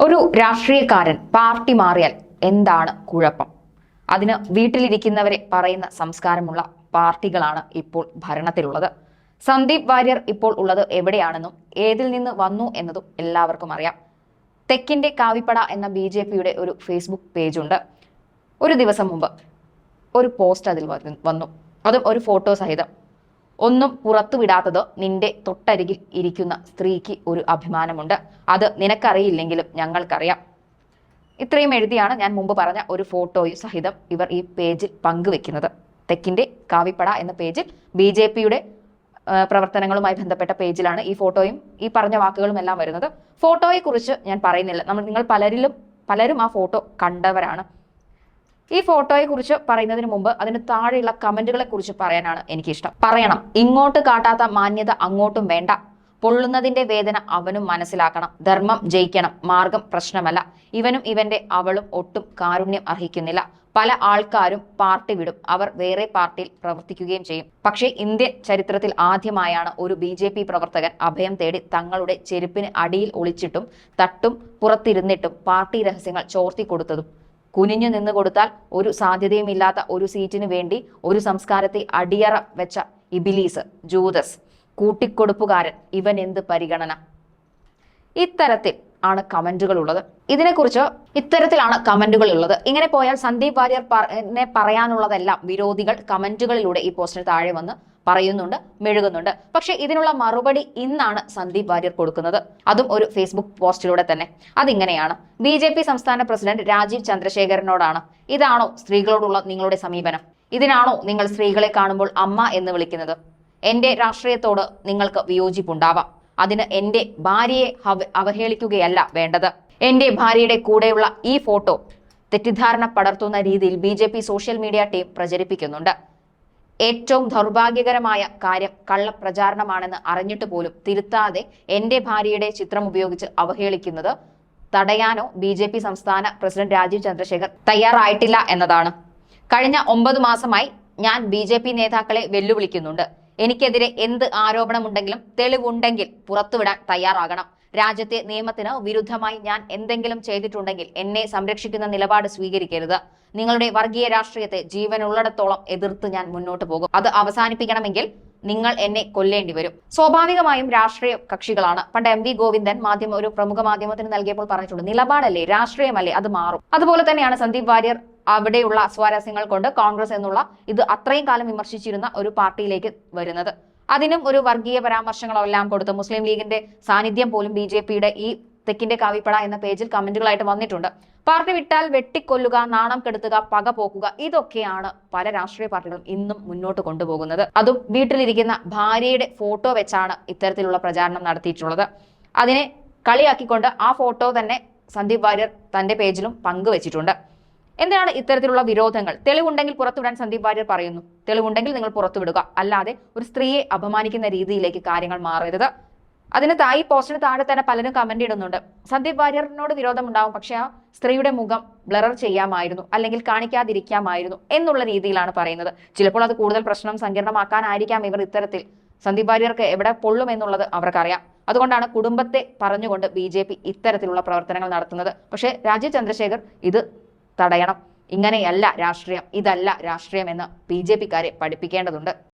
ഒരു രാഷ്ട്രീയക്കാരൻ പാർട്ടി മാറിയാൽ എന്താണ് കുഴപ്പം? അതിന് വീട്ടിലിരിക്കുന്നവരെ പറയുന്ന സംസ്കാരമുള്ള പാർട്ടികളാണ് ഇപ്പോൾ ഭരണത്തിലുള്ളത്. സന്ദീപ് വാര്യർ ഇപ്പോൾ ഉള്ളത് എവിടെയാണെന്നും ഏതിൽ നിന്ന് വന്നു എന്നതും എല്ലാവർക്കും അറിയാം. തെക്കിന്റെ കാവിപ്പട എന്ന ബി ജെ പിയുടെ ഒരു ഫേസ്ബുക്ക് പേജുണ്ട്. ഒരു ദിവസം മുമ്പ് ഒരു പോസ്റ്റ് അതിൽ വന്നു- അതും ഒരു ഫോട്ടോ സഹിതം. ഒന്നും പുറത്തുവിടാത്തത് നിന്റെ തൊട്ടരികിൽ ഇരിക്കുന്ന സ്ത്രീക്ക് ഒരു അഭിമാനമുണ്ട്. അത് നിനക്കറിയില്ലെങ്കിലും ഞങ്ങൾക്കറിയാം. ഇത്രയും എഴുതിയാണ് ഞാൻ മുമ്പ് പറഞ്ഞ ഒരു ഫോട്ടോയും സഹിതം ഇവർ ഈ പേജിൽ പങ്കുവെക്കുന്നത്. തെക്കിന്റെ കാവിപ്പട എന്ന പേജിൽ ബി ജെ പിയുടെ പ്രവർത്തനങ്ങളുമായി ബന്ധപ്പെട്ട പേജിലാണ് ഈ ഫോട്ടോയും ഈ പറഞ്ഞ വാക്കുകളും എല്ലാം വരുന്നത്. ഫോട്ടോയെക്കുറിച്ച് ഞാൻ പറയുന്നില്ല. നമ്മൾ നിങ്ങൾ പലരിലും പലരും ആ ഫോട്ടോ കണ്ടവരാണ്. ഈ ഫോട്ടോയെ കുറിച്ച് പറയുന്നതിന് മുമ്പ് അതിന് താഴെയുള്ള കമന്റുകളെ കുറിച്ച് പറയാനാണ് എനിക്കിഷ്ടം. പറയണം. ഇങ്ങോട്ട് കാട്ടാത്ത മാന്യത അങ്ങോട്ടും വേണ്ട. പൊള്ളുന്നതിന്റെ വേദന അവനും മനസ്സിലാക്കണം. ധർമ്മം ജയിക്കണം. മാർഗം പ്രശ്നമല്ല. ഇവനും ഇവന്റെ അവളും ഒട്ടും കാരുണ്യം അർഹിക്കുന്നില്ല. പല ആൾക്കാരും പാർട്ടി വിടും. അവർ വേറെ പാർട്ടിയിൽ പ്രവർത്തിക്കുകയും ചെയ്യും. പക്ഷേ ഇന്ത്യൻ ചരിത്രത്തിൽ ആദ്യമായാണ് ഒരു ബി ജെ പി പ്രവർത്തകൻ അഭയം തേടി തങ്ങളുടെ ചെരുപ്പിന് അടിയിൽ ഒളിച്ചിട്ടും തട്ടും പുറത്തിരുന്നിട്ടും പാർട്ടി രഹസ്യങ്ങൾ ചോർത്തി കൊടുത്തതും കുനിഞ്ഞു നിന്ന് കൊടുത്താൽ ഒരു സാധ്യതയുമില്ലാത്ത ഒരു സീറ്റിന് വേണ്ടി ഒരു സംസ്കാരത്തെ അടിയറ വെച്ച ഇബിലീസ് ജൂതസ് കൂട്ടിക്കൊടുപ്പുകാരൻ ഇവൻ എന്ത് പരിഗണന? ഇത്തരത്തിൽ ആണ് കമന്റുകൾ ഉള്ളത്. ഇതിനെക്കുറിച്ച് ഇത്തരത്തിലാണ് കമന്റുകൾ ഉള്ളത്. ഇങ്ങനെ പോയാൽ സന്ദീപ് വാര്യർ പറയാനുള്ളതെല്ലാം വിരോധികൾ കമന്റുകളിലൂടെ ഈ പോസ്റ്റിന് താഴെ വന്ന് പറയുന്നുണ്ട് മെഴുകുന്നുണ്ട്. പക്ഷേ ഇതിനുള്ള മറുപടി ഇന്നാണ് സന്ദീപ് വാര്യർ കൊടുക്കുന്നത്. അതും ഒരു ഫേസ്ബുക്ക് പോസ്റ്റിലൂടെ തന്നെ. അതിങ്ങനെയാണ്. ബി ജെ പി സംസ്ഥാന പ്രസിഡന്റ് രാജീവ് ചന്ദ്രശേഖരനോടാണ് ഇതാണോ സ്ത്രീകളോടുള്ള നിങ്ങളുടെ സമീപനം? ഇതിനാണോ നിങ്ങൾ സ്ത്രീകളെ കാണുമ്പോൾ അമ്മ എന്ന് വിളിക്കുന്നത്? എന്റെ രാഷ്ട്രീയത്തോട് നിങ്ങൾക്ക് വിയോജിപ്പുണ്ടാവാം. അതിന് എന്റെ ഭാര്യയെ അവഹേളിക്കുകയല്ല വേണ്ടത്. എന്റെ ഭാര്യയുടെ കൂടെയുള്ള ഈ ഫോട്ടോ തെറ്റിദ്ധാരണ പടർത്തുന്ന രീതിയിൽ ബി സോഷ്യൽ മീഡിയ ടീം പ്രചരിപ്പിക്കുന്നുണ്ട്. ഏറ്റവും ദൗർഭാഗ്യകരമായ കാര്യം കള്ളപ്രചാരണമാണെന്ന് അറിഞ്ഞിട്ട് പോലും തിരുത്താതെ എന്റെ ഭാര്യയുടെ ചിത്രം ഉപയോഗിച്ച് അവഹേളിക്കുന്നത് തടയാനോ ബി ജെ പി സംസ്ഥാന പ്രസിഡന്റ് രാജീവ് ചന്ദ്രശേഖർ തയ്യാറായിട്ടില്ല എന്നതാണ്. കഴിഞ്ഞ ഒമ്പത് മാസമായി ഞാൻ ബി ജെ പി നേതാക്കളെ വെല്ലുവിളിക്കുന്നുണ്ട്. എനിക്കെതിരെ എന്ത് ആരോപണമുണ്ടെങ്കിലും തെളിവുണ്ടെങ്കിൽ പുറത്തുവിടാൻ തയ്യാറാകണം. രാജ്യത്തെ നിയമത്തിന് വിരുദ്ധമായി ഞാൻ എന്തെങ്കിലും ചെയ്തിട്ടുണ്ടെങ്കിൽ എന്നെ സംരക്ഷിക്കുന്ന നിലപാട് സ്വീകരിക്കരുത്. നിങ്ങളുടെ വർഗീയ രാഷ്ട്രീയത്തെ ജീവനുള്ളിടത്തോളം എതിർത്ത് ഞാൻ മുന്നോട്ട് പോകും. അത് അവസാനിപ്പിക്കണമെങ്കിൽ നിങ്ങൾ എന്നെ കൊല്ലേണ്ടി വരും. സ്വാഭാവികമായും രാഷ്ട്രീയ കക്ഷികളാണ്. പണ്ട് എം വി ഗോവിന്ദൻ മാധ്യമ ഒരു പ്രമുഖ മാധ്യമത്തിന് നൽകിയപ്പോൾ പറഞ്ഞിട്ടുണ്ട് നിലപാടല്ലേ രാഷ്ട്രീയമല്ലേ അത് മാറും. അതുപോലെ തന്നെയാണ് സന്ദീപ് വാര്യർ അവിടെയുള്ള സ്വാരസ്യങ്ങൾ കൊണ്ട് കോൺഗ്രസ് എന്നുള്ള ഇത് അത്രയും കാലം വിമർശിച്ചിരുന്ന ഒരു പാർട്ടിയിലേക്ക് വരുന്നത്. അതിനും ഒരു വർഗീയ പരാമർശങ്ങളോ എല്ലാം കൊടുത്ത് മുസ്ലിം ലീഗിന്റെ സാന്നിധ്യം പോലും ബി ജെ പിയുടെ ഈ തെക്കിന്റെ കാവിപ്പട എന്ന പേജിൽ കമന്റുകളായിട്ട് വന്നിട്ടുണ്ട്. പാർട്ടി വിട്ടാൽ വെട്ടിക്കൊല്ലുക നാണം കെടുത്തുക പക പോക്കുക ഇതൊക്കെയാണ് പല രാഷ്ട്രീയ പാർട്ടികളും ഇന്നും മുന്നോട്ട് കൊണ്ടുപോകുന്നത്. അതും വീട്ടിലിരിക്കുന്ന ഭാര്യയുടെ ഫോട്ടോ വെച്ചാണ് ഇത്തരത്തിലുള്ള പ്രചാരണം നടത്തിയിട്ടുള്ളത്. അതിനെ കളിയാക്കിക്കൊണ്ട് ആ ഫോട്ടോ തന്നെ സന്ദീപ് വാര്യർ തന്റെ പേജിലും പങ്കുവച്ചിട്ടുണ്ട്. എന്തിനാണ് ഇത്തരത്തിലുള്ള വിരോധങ്ങൾ? തെളിവുണ്ടെങ്കിൽ പുറത്തുവിടാൻ സന്ദീപ് വാര്യർ പറയുന്നു. തെളിവുണ്ടെങ്കിൽ നിങ്ങൾ പുറത്തുവിടുക. അല്ലാതെ ഒരു സ്ത്രീയെ അപമാനിക്കുന്ന രീതിയിലേക്ക് കാര്യങ്ങൾ മാറരുത്. അതിന് തായി പോസ്റ്റിന് താഴെ തന്നെ പലരും കമന്റ് ഇടുന്നുണ്ട്. സന്ദീപ് വാര്യറിനോട് വിരോധമുണ്ടാവും. പക്ഷെ ആ സ്ത്രീയുടെ മുഖം ബ്ലറർ ചെയ്യാമായിരുന്നു. അല്ലെങ്കിൽ കാണിക്കാതിരിക്കാമായിരുന്നു എന്നുള്ള രീതിയിലാണ് പറയുന്നത്. ചിലപ്പോൾ അത് കൂടുതൽ പ്രശ്നം സങ്കീർണമാക്കാനായിരിക്കാം ഇവർ ഇത്തരത്തിൽ. സന്ദീപ് വാര്യർക്ക് എവിടെ പൊള്ളും എന്നുള്ളത് അവർക്കറിയാം. അതുകൊണ്ടാണ് കുടുംബത്തെ പറഞ്ഞുകൊണ്ട് ബി ഇത്തരത്തിലുള്ള പ്രവർത്തനങ്ങൾ നടത്തുന്നത്. പക്ഷേ രാജീവ് ചന്ദ്രശേഖർ ഇത് തടയണം. ഇങ്ങനെയല്ല രാഷ്ട്രീയം. ഇതല്ല രാഷ്ട്രീയം എന്ന് ബി ജെ പിക്കാരെ പഠിപ്പിക്കേണ്ടതുണ്ട്.